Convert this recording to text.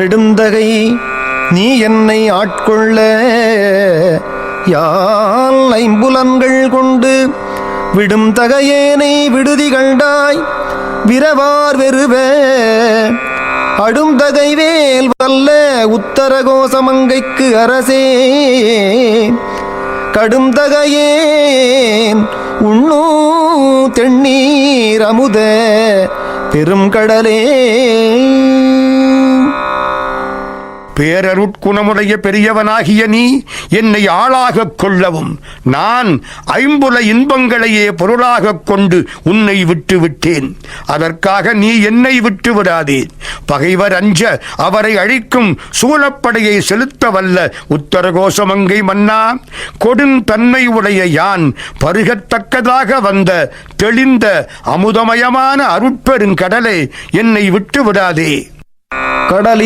நெடுந்தகை நீ என்னை ஆட்கொள்ள. யால் ஐம்புலன்கள் கொண்டு விடும் தகையேனை விடுதி கண்டாய் விரவார் வெறுவ. அடுந்தகை வேல் வல்ல உத்தரகோசமங்கைக்கு அரசே. கடும் தகையேன் உண்ணூ தென்னீர் அமுத பெரும் கடலே. பேரருட்குணமுடைய பெரியவனாகிய நீ என்னை ஆளாகக் கொள்ளவும். நான் ஐம்புல இன்பங்களையே பொருளாகக் கொண்டு உன்னை விட்டு விட்டேன் அதற்காக நீ என்னை விட்டு விடாதே. பகைவர் அஞ்ச அவரை அழிக்கும் சூழப்படையை செலுத்த வல்ல உத்தரகோசமங்கை மன்னா கொடுந்தன்மை உடைய யான் பருகத்தக்கதாக வந்த தெளிந்த அமுதமயமான அருட்பெருங்கடலை என்னை விட்டு விடாதே. கடலின்